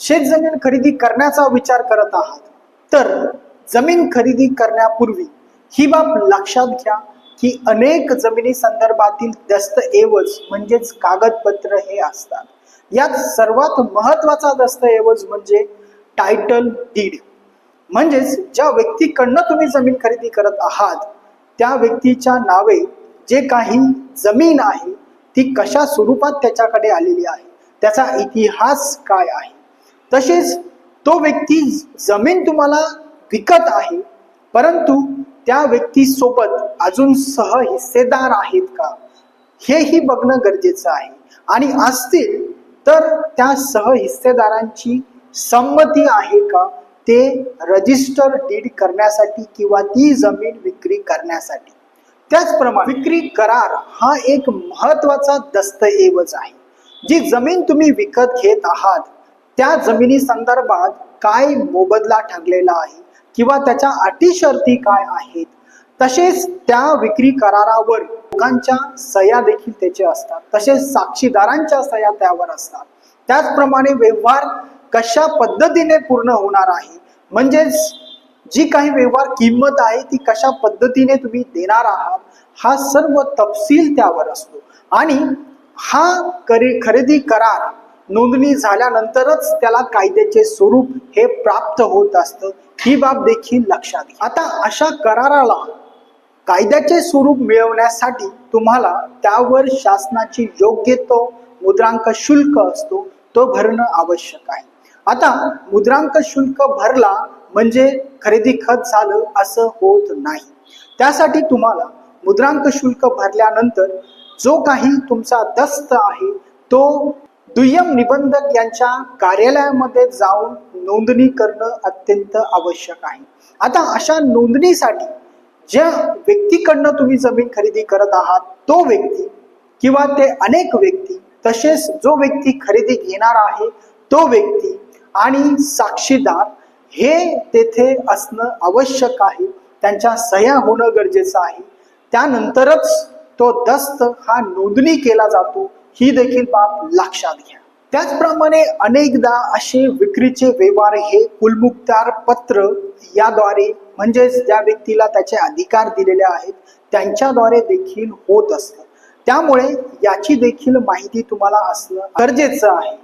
शेतजमीन खरेदी करण्याचा विचार करत आहात. तर जमीन खरेदी करण्यापूर्वी ही बाब लक्षात घ्या की अनेक जमिनी संदर्भातील दस्तऐवज म्हणजेच कागदपत्र हे असतात. यात सर्वात महत्त्वाचा दस्तऐवज म्हणजे टायटल डीड म्हणजेच ज्या व्यक्तीकडनं तुम्ही जमीन खरेदी करत आहात त्या व्यक्तीच्या नावे जे काही जमीन आहे ती कशा स्वरूपात त्याच्याकडे आलेली आहे त्याचा इतिहास काय आहे? तसेच तो व्यक्ती जमीन तुम्हाला विकत आहे परंतु त्या व्यक्तीसोबत अजून सह हिस्सेदार आहेत का? हेही बघणं गरजेचं आहे. आणि असतील तर त्या सह हिस्सेदारांची संमती आहे का? ते रजिस्टर डीड करण्यासाठी किंवा ती जमीन विक्री करण्यासाठी. त्याचप्रमाणे विक्री करार हा एक महत्त्वाचा दस्तऐवज आहे. जी जमीन तुम्ही विकत घेत आहात त्या जमिनी संदर्भात काय मोबदला ठरलेला आहे किंवा त्याच्या अटी शर्ती काय आहेत? तसेच त्या विक्री करारावर लोकांच्या सह्या देखील त्याचे असतात. तसेच साक्षीदारांच्या सह्या त्यावर असतात. त्याचप्रमाणे व्यवहार कशा पद्धतीने पूर्ण होणार आहे? म्हणजेच जी काही व्यवहार किंमत आहे ती कशा पद्धतीने तुम्ही देणार आहात? हा सर्व तपशील त्यावर असतो. आणि हा करे खरेदी करार नोंदणी झाल्यानंतरच त्याला कायद्याचे स्वरूप हे प्राप्त होत असतं. ही बाब देखील लक्षात घ्या. आता अशा कराराला कायद्याचे स्वरूप मिळवण्यासाठी तुम्हाला त्यावर शासनाची योग्य तो मुद्रांक शुल्क असतो तो भरणं आवश्यक आहे. आता मुद्रांक शुल्क भरला म्हणजे खरेदी खत झालं असं होत नाही. त्यासाठी तुम्हाला मुद्रांक शुल्क भरल्यानंतर जो काही तुमचा दस्त आहे तो दुय्यम निबंधक यांच्या कार्यालयामध्ये जाऊन नोंदणी करणं अत्यंत आवश्यक आहे. आता अशा नोंदणीसाठी ज्या व्यक्तीकडनं तुम्ही जमीन खरेदी करत आहात तो व्यक्ती किंवा ते अनेक व्यक्ती तसेच जो व्यक्ती खरेदी घेणार आहे तो व्यक्ती आणि साक्षीदार हे तेथे असणं आवश्यक आहे. त्यांच्या सह्या होणं गरजेचं आहे. त्यानंतरच तो दस्त हा नोंदणी केला जातो. ही देखील बाब लक्षात घ्या. त्याचप्रमाणे अनेकदा असे विक्रीचे व्यवहार हे कुलमुक्तार पत्र याद्वारे म्हणजेच ज्या व्यक्तीला त्याचे अधिकार दिलेले आहेत त्यांच्याद्वारे देखील होत असतं. त्यामुळे याची देखील माहिती तुम्हाला असणं गरजेचं आहे.